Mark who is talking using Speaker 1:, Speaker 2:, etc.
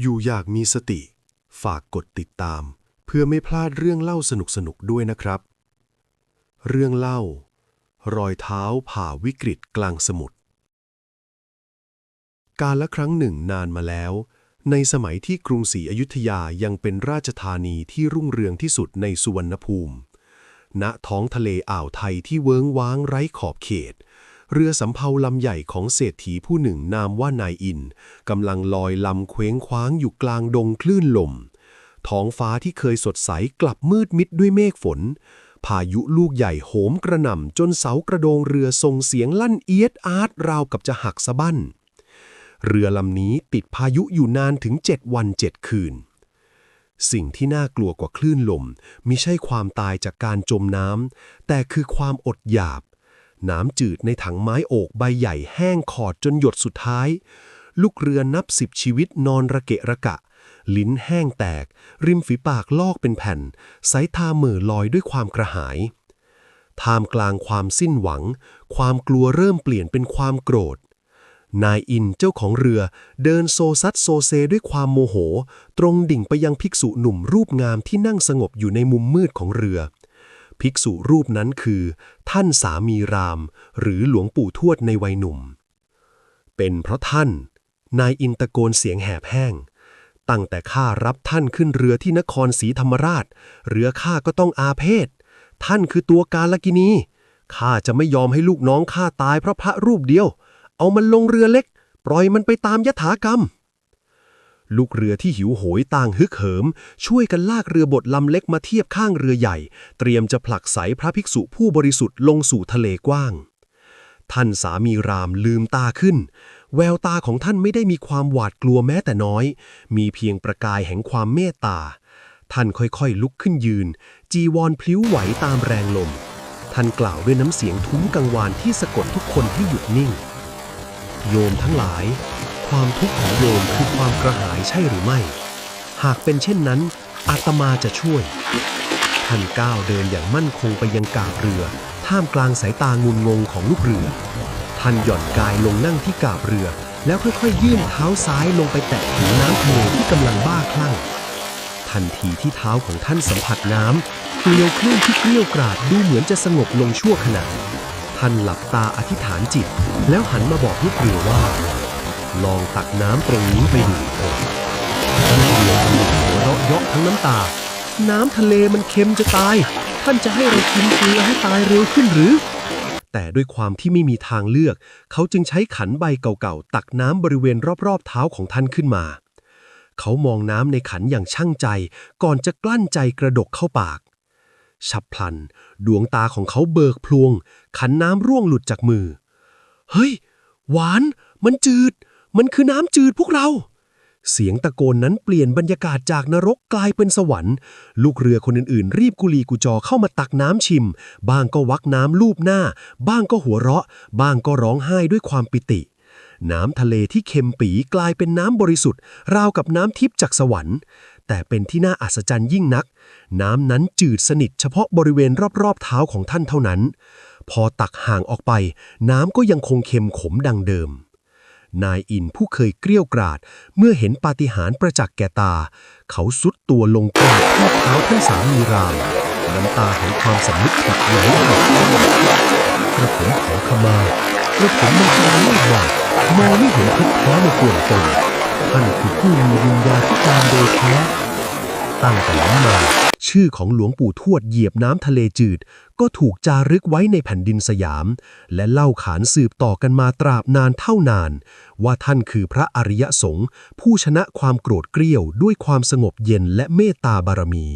Speaker 1: อยู่อยากมีสติ ฝากกดติดตาม เพื่อไม่พลาดเรื่องเล่าสนุกๆด้วยนะครับ เรื่องเล่า รอยเท้าผ่าวิกฤตกลางสมุทรการละครั้งหนึ่งนานมาแล้ว ในสมัยที่กรุงศรีอยุธยายังเป็นราชธานีที่รุ่งเรืองที่สุดในสุวรรณภูมิ ณท้องทะเลอ่าวไทยที่เวิ้งว้างไร้ขอบเขต เรือสำเภาลำใหญ่ของเศรษฐีผู้หนึ่งนามว่านายอินกำลังลอยลำเคว้งคว้างอยู่กลางดงคลื่นลม ท้องฟ้าที่เคยสดใสกลับมืดมิดด้วยเมฆฝน พายุลูกใหญ่โหมกระหน่ำจนเสากระโดงเรือส่งเสียงลั่นเอียดอาร์ตราวกับจะหักสะบั้น เรือลำนี้ติดพายุอยู่นานถึง7วัน7คืนสิ่งที่น่ากลัวกว่าคลื่นลมมิใช่ความตายจากการจมน้ำแต่คือความอดอยาก น้ำจืดในถังไม้โอกใบใหญ่แห้งขอดจนหยดสุดท้าย ลูกเรือนับสิบชีวิตนอนระเกะระกะ ลิ้นแห้งแตก ริมฝีปากลอกเป็นแผ่น สายตาเหม่อลอยด้วยความกระหายท่ามกลางความสิ้นหวัง ความกลัวเริ่มเปลี่ยนเป็นความโกรธ นายอินเจ้าของเรือเดินโซซัดโซเซด้วยความโมโห ตรงดิ่งไปยังภิกษุหนุ่มรูปงามที่นั่งสงบอยู่ในมุมมืดของเรือ ภิกษุรูปนั้นคือ ท่านสามีราม หรือหลวงปู่ทวดในวัยหนุ่ม เป็นเพราะท่าน นายอินตะโกนเสียงแหบแห้ง ตั้งแต่ข้ารับท่านขึ้นเรือที่นครศรีธรรมราช เรือข้าก็ต้องอาเพศ ท่านคือตัวกาลกินีข้าจะไม่ยอมให้ลูกน้องข้าตายเพราะพระรูปเดียว เอามันลงเรือเล็ก ปล่อยมันไปตามยถากรรม ลูกเรือที่หิวโหยต่างฮึกเหิม ช่วยกันลากเรือบดลำเล็กมาเทียบข้างเรือใหญ่ เตรียมจะผลักไสพระภิกษุผู้บริสุทธิ์ลงสู่ทะเลกว้าง ท่านสามีรามลืมตาขึ้น แววตาของท่านไม่ได้มีความหวาดกลัวแม้แต่น้อย มีเพียงประกายแห่งความเมตตา ท่านค่อยๆ ลุกขึ้นยืน จีวรพลิ้วไหวตามแรงลม ท่านกล่าวด้วยน้ำเสียงทุ้มกังวานที่สะกดทุกคนให้หยุดนิ่ง โยมทั้งหลาย ความทุกข์ของโยมคือความกระหายใช่หรือไม่ หากเป็นเช่นนั้น อาตมาจะช่วย ท่านก้าวเดินอย่างมั่นคงไปยังกาบเรือ ท่ามกลางสายตางุนงงของลูกเรือ ท่านหย่อนกายลงนั่งที่กาบเรือ แล้วค่อยๆยื่นเท้าซ้ายลงไปแตะผิวน้ำทะเลที่กำลังบ้าคลั่ง ทันทีที่เท้าของท่านสัมผัสน้ำเกลียวคลื่นที่เกลี้ยวกราดดูเหมือนจะสงบลงชั่วขณะท่านหลับตาอธิษฐานจิต แล้วหันมาบอกลูกเรือว่า ลองตักน้ำตรงนี้ไปดื่มเถิดท่านเรือสนุกหัวเราะเยาะทั้งน้ำตา น้ำทะเลมันเค็มจะตาย ท่านจะให้เรากินเกลือให้ตายเร็วขึ้นหรือ แต่ด้วยความที่ไม่มีทางเลือก เขาจึงใช้ขันใบเก่าๆ ตักน้ำบริเวณรอบๆ เท้าของท่านขึ้นมา เขามองน้ำในขันอย่างช่างใจ ก่อนจะกลั้นใจกระดกเข้าปากฉับพลัน ดวงตาของเขาเบิกพลวง ขันน้ำร่วงหลุดจากมือ เฮ้ย หวาน มันจืด มันคือน้ำจืดพวกเรา เสียงตะโกนนั้นเปลี่ยนบรรยากาศจากนรกกลายเป็นสวรรค์ ลูกเรือคนอื่นๆ รีบกุลีกุจอเข้ามาตักน้ำชิม บ้างก็วักน้ำลูบหน้า บ้างก็หัวเราะ บ้างก็ร้องไห้ด้วยความปิติ น้ำทะเลที่เค็มปีกลายเป็นน้ำบริสุทธิ์ ราวกับน้ำทิพย์จากสวรรค์ แต่เป็นที่น่าอัศจรรย์ยิ่งนัก น้ำนั้นจืดสนิทเฉพาะบริเวณรอบๆเท้าของท่านเท่านั้น พอตักห่างออกไป น้ำก็ยังคงเค็มขมดังเดิม นายอินผู้เคยเกรี้ยวกราด เมื่อเห็นปาฏิหาริย์ประจักษ์แก่ตา เขาสุดตัวลงกราบที่เท้าท่านสามีรามน้ำตาแห่งความสำนึกผิดไหลออกกระผมขอขมากระผมมาตาไม่หวาดมองไม่เห็นทุกแท้ในตัวตนท่านคือผู้มีวิญญาณที่ตามโดยแท้ตั้งแต่นั้นมา ชื่อของหลวงปู่ทวดเหยียบน้ำทะเลจืด ก็ถูกจารึกไว้ในแผ่นดินสยาม และเล่าขานสืบต่อกันมาตราบนานเท่านาน ว่าท่านคือพระอริยสงฆ์ผู้ชนะความโกรธเกรี้ยวด้วยความสงบเย็นและเมตตาบารมี